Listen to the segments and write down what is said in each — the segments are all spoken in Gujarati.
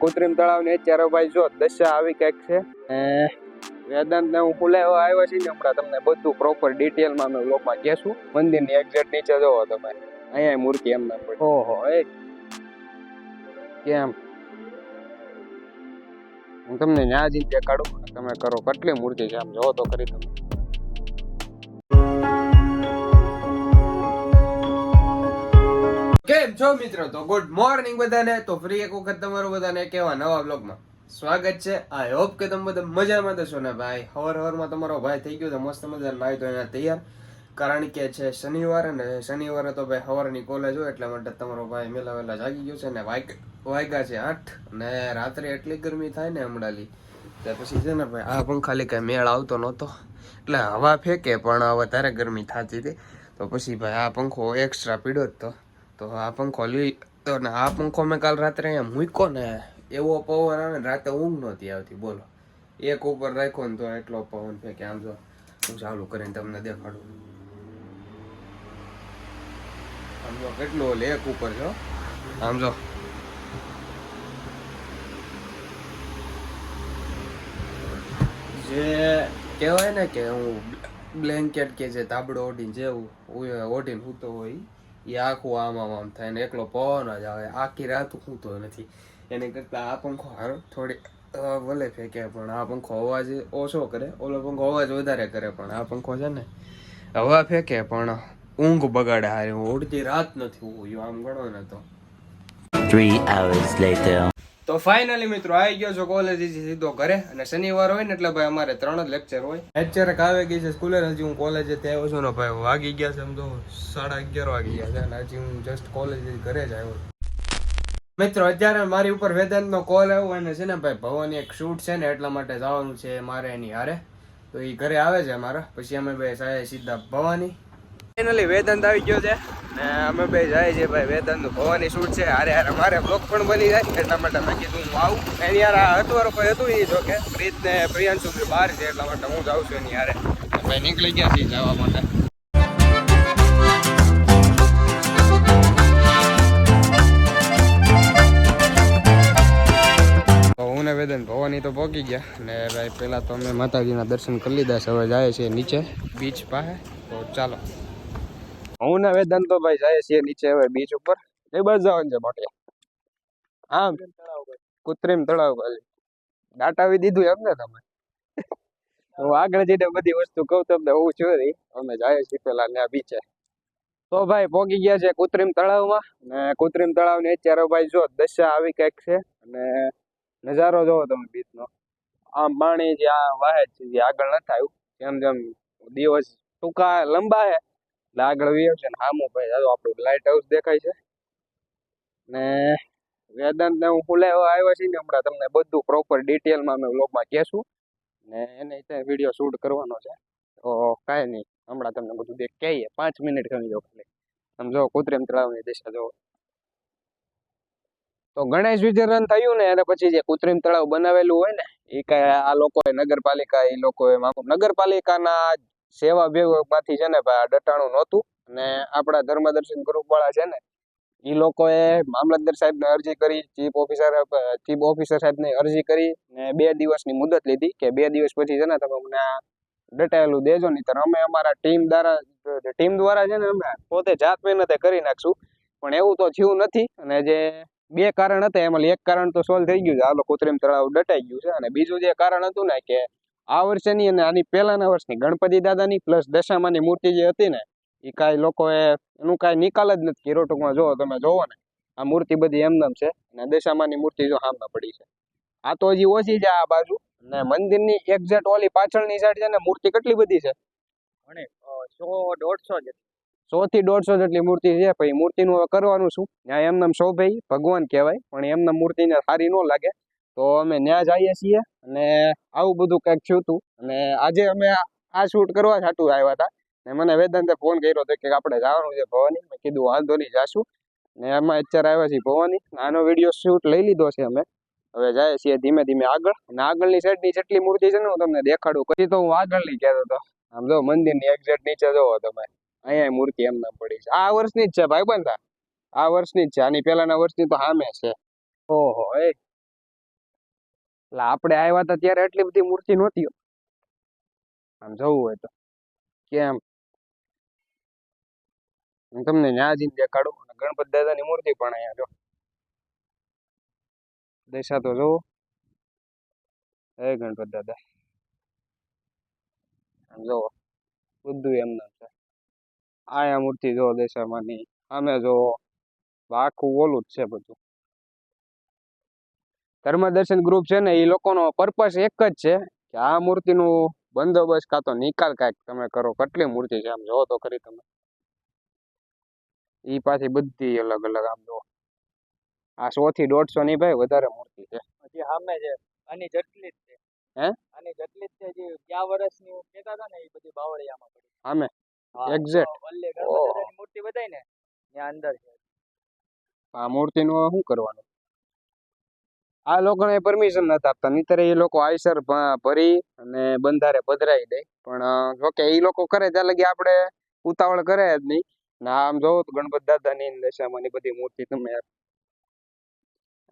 કૃત્રિમ તળાવ ને અત્યારે ભાઈ જો દશા આવી કંઈક છે વેદાંત ને હું ખુલાવો આવ્યો છે ને હમણાં તમને બધું પ્રોપર ડિટેલમાં અમે લોકમાં કહેશું. મંદિરની એક્ઝેક્ટ નીચે જોવો તમે. અહીંયા મૂર્તિ એમ ના પડી ઓહો, એ. કેમ? હું તમને ન્યાજી દેખાડું તમે કરો. કેટલી મૂર્તિ છે આમ જોવો તો કરી તમે. કેમ છો મિત્રો? તો ગુડ મોર્નિંગ બધાને. તો ફ્રી એક વખત તમારું બધાને કેવા નવા બ્લોગમાં સ્વાગત છે. આઈ હોપ કે તમે બધા મજામાં છો ને ભાઈ. હવાર હવારમાં તમારો ભાઈ થઈ ગયો તો મસ્ત મજા નાઈ તો એના તૈયાર. કારણ કે છે શનિવાર અને શનિવારે તો ભાઈ સવારની કોલેજ હોય એટલા માટે તમારો ભાઈ મેલા વહેલા જાગી ગયો છે ને વાગ વાગ્યા છે આઠ ને રાત્રે એટલી ગરમી થાય ને હમણાંલી તે પછી છે ને ભાઈ આ પંખા કાંઈ મેળ આવતો નહોતો. એટલે હવા ફેંકે પણ વધારે ગરમી થતી હતી. તો પછી ભાઈ આ પંખો એક્સ્ટ્રા પીડ્યો જ તો. તો આ પંખો લઈ તો ને આ પંખો મેં કાલ રાત્રે અહીંયા મૂક્યો ને એવો પવન આવે ને રાતે ઊંઘ નહોતી આવતી, બોલો. એક ઉપર રાખ્યો ને તો એટલો પવન ફેંકે આમ જો હું ચાલુ કરીને તમને દેખાડું. આમ જો કેટલો ઓલે એક ઉપર જો આમ જો. જે કહેવાય ને કે હું બ્લેન્કેટ કે જે તાબડો ઓઢીને જેવું ઓઢીને સૂતો હોય એ આખું આમ આમ આમ થાય ને એકલો પવન જ આવે. આખી રાત સૂતો નથી. એની કરતાં આ પંખો હારો, થોડી ભલે ફેંકે પણ આ પંખો અવાજ ઓછો કરે. ઓલો પંખો અવાજ વધારે કરે પણ આ પંખો છે ને, હવા ફેંકે પણ ઊંઘ બગાડે હારે. હું ઉડતી રાત નથી ઊંઘ્યું, આમ ગણો ને તો. Three hours later. તો ફાઇનલી મિત્રો, આવી ગયો છો કોલેજ સીધો ઘરે અને શનિવાર હોય ને એટલે ભાઈ અમારે ત્રણ જ લેક્ચર હોય. લેક્ચર આવે ગઈ છે સ્કૂલે, હજી હું કોલેજે ત્યાં આવ્યો છું ને ભાઈ, વાગી ગયા છે એમ તો સાડા અગિયાર વાગી ગયા છે અને હજી હું જસ્ટ કોલેજ ઘરે જ આવ્યો મિત્રો, અત્યારે મારી ઉપર વેદાંત નો કોલ આવ્યો અને છે ને ભાઈ ભવાની એક શૂટ છે ને એટલા માટે જવાનું છે મારે એની હારે. તો એ ઘરે આવે છે મારા પછી અમે ભાઈ સાહેબ સીધા ભવાની. ફાઇનલી વેદાંત આવી ગયો છે. ને અમે બે જાય છે ભાઈ વેદાંતનું ભવાની શૂટ છે. હારે હારે મારે બ્લોક પણ બની જાય. એટલા માટે મેં કીધું હું આવું. એની યાર હતું કોઈ હતું એ જો કે? પ્રીત ને પ્રિયાંશુ બહાર છે, એટલા માટે હું જાઉં છું એની હારે. ભાઈ નીકળી ગયા છીએ જવા માટે. ને વેદન ભવાની તો પહોંચી ગયા. ને ભાઈ પહેલાં તો અમે માતાજીના દર્શન કરી લીધા છે. હવે જાય છે નીચે બીચ પાસે. તો ચાલો. હું ના વેદાંત તો ભાઈ જાય છે નીચે હવે બીચ ઉપર. એ બસ જવાનું છે મોટે. આમ, કૃત્રિમ તળાવ દાટાવી દીધું એમ ને તમે. હું આગળ જઈને બધી વસ્તુ કહું તમને, હું છું અમે જાય છીએ પેલા ત્યાં બીચે. તો ભાઈ પોગી ગયા છે કૃત્રિમ તળાવમાં. ને કૃત્રિમ તળાવની અત્યારે ભાઈ જો દશા આવી કંઈક છે. અને નજારો જોવો તમે બીચનો. આમ પાણી જે આ વાહે છે, જે આગળ નથી આવ્યું જેમ જેમ દિવસ ટૂંકા, લંબા છે એટલે આગળ વ્યો છે ને હામો ભાઈ, હાલો આપણું લાઇટ હાઉસ દેખાય છે. ને વેદાંત ને હું ખુલાવો આવ્યો છે ને હમણાં તમને બધું પ્રોપર ડિટેલમાં અમે વ્લોગમાં કહેશું. ને એને ત્યાં વીડિયો શૂટ કરવાનો છે. તો કાંઈ નહીં, હમણાં તમને બધું દેખ, કહીએ, પાંચ મિનિટ ગણી દો ખાલી. તમે જો કૃત્રિમ તળાવની દિશા જો તો ગણેશ વિસર્જન થયું ને અને પછી જે કૃત્રિમ તળાવ બનાવેલું હોય ને એ કઈ આ લોકોએ નગરપાલિકા એ લોકોએ નગરપાલિકાના સેવા વિભાગમાંથી છે ને ડટાણું નહોતું. અને આપણા ધર્મદર્શન ગ્રુપ વાળા છે ને એ લોકોએ મામલતદાર સાહેબને અરજી કરી ચીફ ઓફિસર ચીફ ઓફિસર સાહેબને અરજી કરી ને બે દિવસની મુદત લીધી કે બે દિવસ પછી છે ને તમે મને ડટાયેલું દેજો નહીં. તો અમે અમારા ટીમ દ્વારા ટીમ દ્વારા છે ને અમે પોતે જાત મહેનતે કરી નાખશું. પણ એવું તો થયું નથી. અને જે બે કારણ હતા, એમાં એક કારણ તો સોલ્વ થઈ ગયું છે. આલો કૃત્રિમ તળાવ ડટાઈ ગયું છે. અને બીજું જે કારણ હતું ને કે આ વર્ષેની અને આની પહેલાના વર્ષની ગણપતિ દાદાની પ્લસ દશામાની મૂર્તિ જે હતી ને એ કાંઈ લોકોએ એનું કાંઈ નિકાલ જ નથી કર્યો ટૂંકમાં. જોવો તમે જોવો ને આ મૂર્તિ બધી એમનેમ છે અને દશામાની મૂર્તિ જો સામે પડી છે. આ તો હજી ઓછી છે આ બાજુ ને મંદિરની એક્ઝેક્ટ ઓલી પાછળની સાઈડ છે ને મૂર્તિ કેટલી બધી છે? સો દોઢસો જ સો થી દોઢસો જેટલી મૂર્તિ છે. પછી મૂર્તિનું હવે કરવાનું શું? ત્યાં એમનામ શોભાઈ ભગવાન કહેવાય. પણ એમને મૂર્તિને સારી ન લાગે. તો અમે ત્યાં જઈએ છીએ અને આવું બધું કંઈક થયું હતું. અને આજે અમે આ- શૂટ કરવા હાટું આવ્યા હતા. ને મને વેદાંતે ફોન કર્યો હતો કે આપણે જવાનું છે ભવાની. મેં કીધું વાંધો નહીં, જાશું. ને એમાં અત્યારે આવ્યા છીએ ભવાની. આનો વીડિયો શૂટ લઈ લીધો છે અમે. હવે જાય છીએ ધીમે ધીમે આગળ. અને આગળની સાઈડની જેટલી મૂર્તિ છે ને હું તમને દેખાડું. પછી તો હું આગળની કહેતો હતો. આમ જો મંદિરની એક્ઝેક્ટ નીચે જોવો તમે. અહીંયા મૂર્તિ એમ ના પડી છે. આ વર્ષની જ છે ભાઈ બંધા આ વર્ષની જ છે. આની પહેલાના વર્ષની તો સામે છે. ઓહો, એ. એટલે આપણે આવ્યા હતા ત્યારે એટલી બધી મૂર્તિ નહોતી. આમ જવું હોય તો. કેમ? હું તમને ન્યા જઈને દેખાડું અને ગણપત દાદાની મૂર્તિ પણ અહીંયા જો. દેશા તો જોવો હે ગણપત દાદા. આમ જોવો બધું એમને છે આયા મૂર્તિ જોવો દેશામાંની. અમે જોવો આખું ઓલું જ છે બધું. ધર્મ દર્શન ગ્રુપ છે ને એ લોકોનો પર્પસ એક જ છે કે આ મૂર્તિનું બંદોબસ્ત કાં તો નિકાલ કાંઈક તમે કરો કેટલી મૂર્તિ છે આમ જોવો તો ખરી તમે. ઈ પાછી બધી અલગ અલગ આમ જો આ સો થી દોઢસો ની ભાઈ વધારે મૂર્તિ છે. હજી સામે છે આની જટલી જ છે. હે? આની જટલી જ છે જે ગયા વર્ષની કહેતા હતા ને એ બધી બાવળિયામાં પડી. સામે? હા, Exact. તો ઓલી ઓહો. ગણપત દાદાની મૂર્તિ બતાવી ને ત્યાં અંદર છે. આ મૂર્તિનું શું કરવાનું? આ લોકોને પરમિશન નથી આપતા. નહીતર એ લોકો આયસર ભરી અને બંધારે પધરાઈ દે. પણ જોકે એ લોકો કરે ત્યાં લગી આપણે ઉતાવળ કરે જ નહીં. ને આમ જોવો તો ગણપત દાદાની દશામાની બધી મૂર્તિ તમે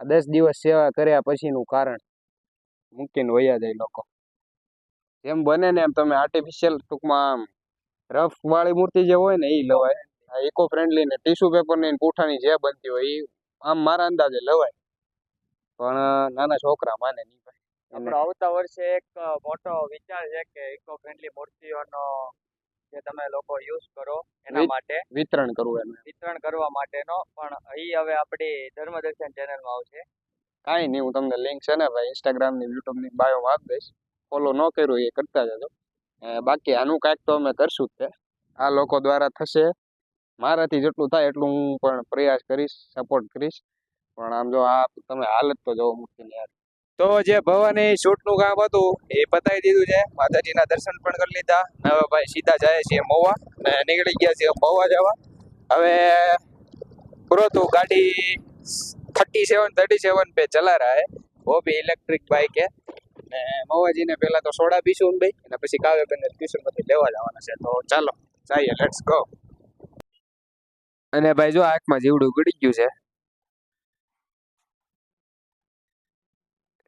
દસ દિવસ સેવા કર્યા પછીનું કારણ મૂકીને વયા જાય લોકો. જેમ બને ને એમ તમે આર્ટિફિશિયલ ટૂંકમાં આમ રફ વાળી મૂર્તિ જે હોય ને એ લવાય. ઇકો ફ્રેન્ડલી ને ટીશ્યુ પેપર ને પૂઠાની જે બનતી હોય એ આમ મારા અંદાજે લવાય. પણ નાના છોકરા માને નહીં આપણો આવતા વર્ષે એક મોટો વિચાર છે કે ઇકો ફ્રેન્ડલી મૂર્તિઓનો જે તમે લોકો યુઝ કરો એના માટે. વિતરણ કરવું એનું. વિતરણ કરવા માટેનો. પણ અહીં હવે આપણી ધર્મદર્શન ચેનલમાં આવશે. કાંઈ નહીં હું તમને લિંક છે ને ભાઈ ઇન્સ્ટાગ્રામની યુટ્યુબની બાયોમાં આપી દઈશ. ફોલો ન કર્યું એ કરતા જજો. બાકી આનું કાંઈક તો અમે કરશું જ તે આ લોકો દ્વારા થશે. મારાથી જેટલું થાય એટલું હું પણ પ્રયાસ કરીશ સપોર્ટ કરીશ. પણ આમ જો આ તમે હાલ જ તો જવો મુશ્કેલ યાર. તો જે ભવાની શૂટનું કામ હતું, એ પતાવી દીધું છે. માતાજીના દર્શન પણ કરી લીધા. હવે ભાઈ સીધા જાય છે મોવા અને નીકળી ગયા છે મોવા જવા. હવે પૂરો ગાડી થર્ટી સેવન થર્ટી સેવન પે ચલા રહા હે. વો બી ઇલેક્ટ્રિક બાઈક હે. ને મવાજીને પહેલા તો સોડા પીશું ભાઈ અને પછી કાવ્ય કાવ્યબેન ટ્યુશનમાંથી લેવા જવાના છે. તો ચાલો જઈએ લેટ્સ ગો અને ભાઈ જો આંખમાં જીવડું ગળી ગયું છે.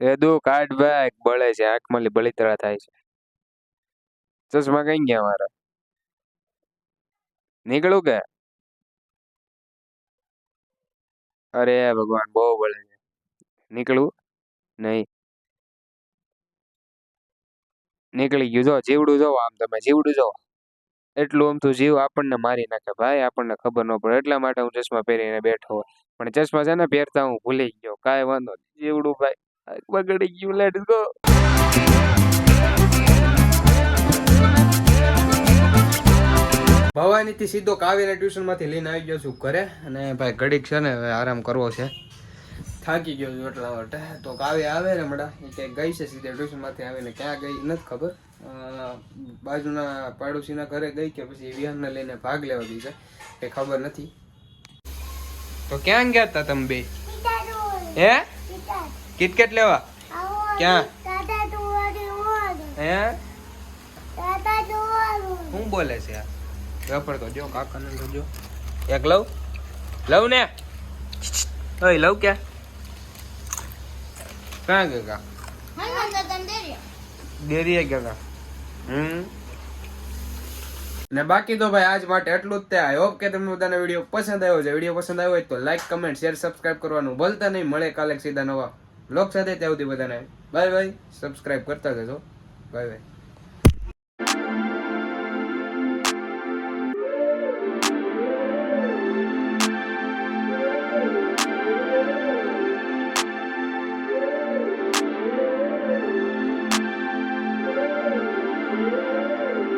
એ દુ કાઢ ભાઈ, બળે છે આંખમાં બળીતરા થાય છે. ચશ્મા કઈ ગયા મારા? નીકળું કે? અરે ભગવાન, બહુ બળે છે. નીકળવું નહીં. નીકળી ગયું. જો, જીવડું જો આમ તમે, જીવડું જો એટલું તો જીવ આપણને મારી નાખે. ભાઈ, આપણને ખબર ન પડે. એટલા માટે હું ચશ્મા પહેરીને બેઠો હોય. પણ ચશ્મા છે ને, પહેરતા હું ભૂલી ગયો. કાંઈ વાંધો નહીં. જીવડું ભાઈ. બગડી ગયું લેટ્સ ગો ભવાનીથી સીધો કાવ્યના ટ્યુશનમાંથી લઈને આવી ગયો છું ઘરે અને ભાઈ ઘડીક છે ને હવે આરામ કરવો છે. થાકી ગયો છું એટલા માટે. તો કાવ્ય આવે ને હમણાં. એ કે ગઈ છે સીધે ટ્યુશનમાંથી આવીને. ક્યાં ગઈ? નથી ખબર. બાજુના પાડોશીના ઘરે ગઈ કે પછી વિહારને લઈને ભાગ લેવા ગઈ છે. એ ખબર નથી. તો ક્યાં ગયા હતા તમે બે? હે? કિટકેટ લેવા? ક્યાં? હે? શું બોલે છે વેપર તો જો કાકા ને જો. એક લવ લવ ને? ઓય લવ કે ક્યાં ગયા કા ડેરીએ ગયા કા હમ? ને બાકી તો ભાઈ આજ માટે એટલું જ તે. આઈ હોપ કે તમને બધાને વીડિયો પસંદ આવ્યો છે. વીડિયો પસંદ આવ્યો હોય તો લાઈક કમેન્ટ શેર સબસ્ક્રાઇબ કરવાનું ભૂલતા નહીં. મળે કાલે સીધા નવા બ્લોગ સાથે ત્યાં સુધી બધાને. બાય બાય સબસ્ક્રાઈબ કરતા જજો. Bye bye